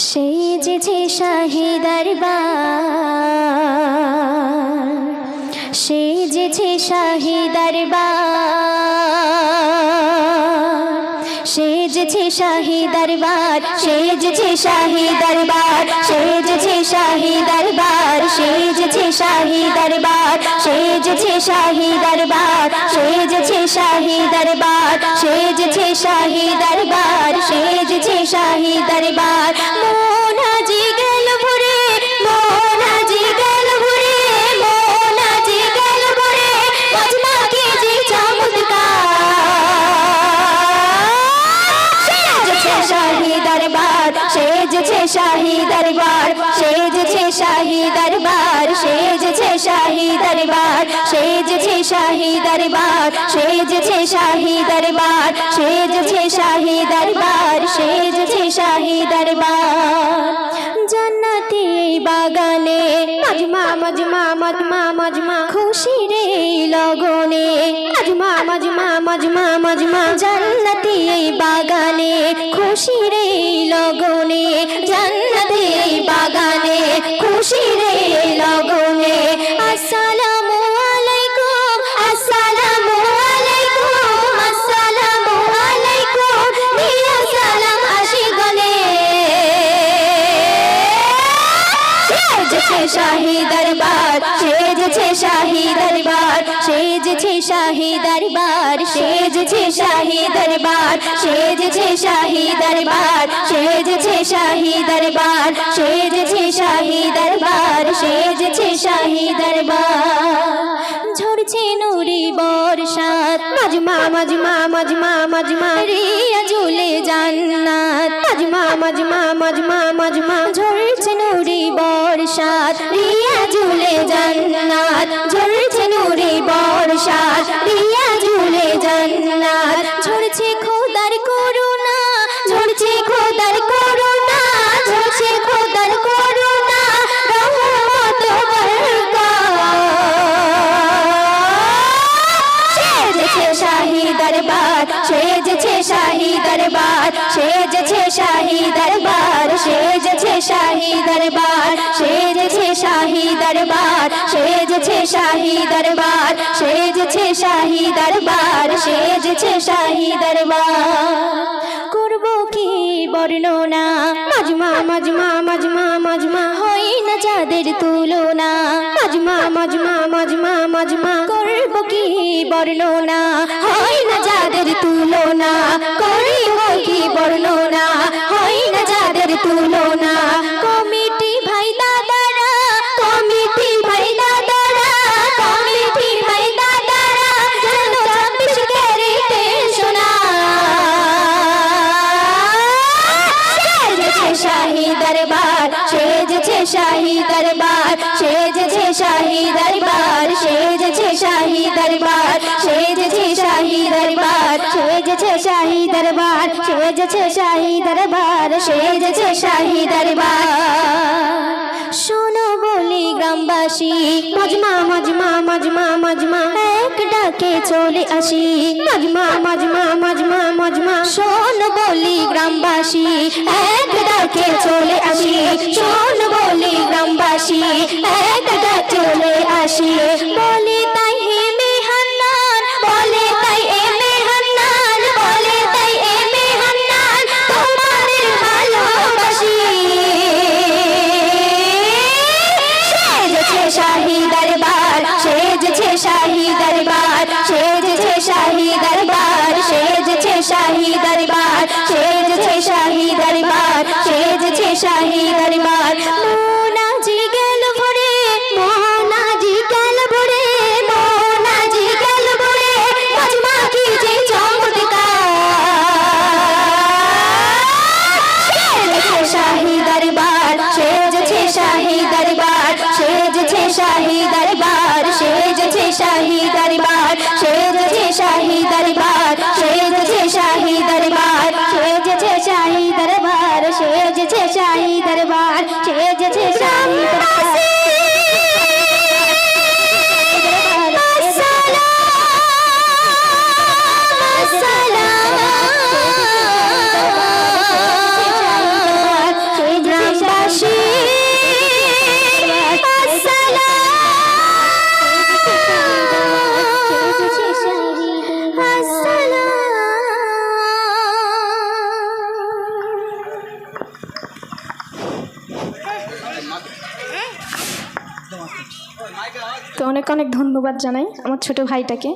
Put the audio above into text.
সেজেছে শাহি দরবার সেজেছে শাহি দরবার সেজেছে শাহি দরবার সেজেছে শাহি দরবার সেজেছে শাহি দরবার সেজেছে শাহি দরবার সেজেছে শাহি দরবার, সেজেছে শাহি দরবার, সেজেছে শাহি দরবার, সেজেছে শাহি দরবার। মোনাজি গেল ভরে মোনাজি গেল ভরে মোনাজি গেল ভরে শাহি দরবার, সেজেছে শাহি দরবার, সেজেছে শাহি দরবার, সেজেছে শাহি দরবার, সেজেছে শাহি দরবার, সেজেছে শাহি দরবার, সেজেছে শাহি দরবার জান্নাতি বাগানে মজমা মজমা মজমা মজমা, খুশি রে লগনে। মজমা মজমা মজমা মজমা, জান্নাতি বাগানে খুশি রে গগনে যা শাহি দরবার, সেজেছে শাহী দরবার, সেজেছে শাহী দরবার, সেজেছে শাহী দরবার, সেজেছে শাহী দরবার, সেজেছে শাহী দরবার, সেজেছে শাহী দরবার, সেজেছে শাহী দরবার। মজমা মজমা মজমা মজমা রিয়া ঝুলে জান্নাত। মজমা মজমা মজমা মজমা ঝরছে নুরি বর্ষাত। রিয়া ঝুলে জান্নাত, ঝরছে নুরি বর্ষাত। রিয়া ঝুলে জান্নাত। দরবার, সেজেছে শাহি দরবার, সেজেছে শাহি দরবার, সেজেছে শাহি দরবার, সেজেছে শাহি দরবার, সেজেছে শাহি দরবার, সেজেছে শাহি দরবার, সেজেছে শাহি দরবার। করব কি বর্ণনা? মজমা মজমা মজমা মজমা। না যাদের তুলনা? মজমা মজমা মজমা মজমা করব কি বর্ণনা? হয় না যাদের তুলনা? করিব কি বর্ণনা? হয় না যাদের তুলনা? কমিটি ভাই দাদারা, কমিটি ভাই দাদারা, কমিটি ভাই দাদারা সেজেছে দরবার। শাহি দরবার, সেজেছে শাহি দরবার, সেজেছে শাহি দরবার, সেজেছে শাহি দরবার, সেজেছে শাহি দরবার, সেজেছে শাহি দরবার, সেজেছে শাহি দরবার। শোনো বলি গ্রামবাসী, মজমা মজমা মজমা মজমা, এক ডাকে চলে আসি। মজমা মজমা মজমা মজমা, শোন বলি গ্রামবাসী, এক ডাকে চলে আসি। শোন গ্রামবাসী এক ডাকে চলে আসি বলি তাই হে মেহান্নার, বলে তাই এ মেহান্নার, বলে তাই এ মেহান্নার, তোমাদের ভালোবাসি সেজেছে শাহি দরবার, সেজেছে শাহি দরবার, সেজেছে শাহি শাহিদার বার সে তো অনেক অনেক ধন্যবাদ জানাই আমার ছোট ভাইটাকে।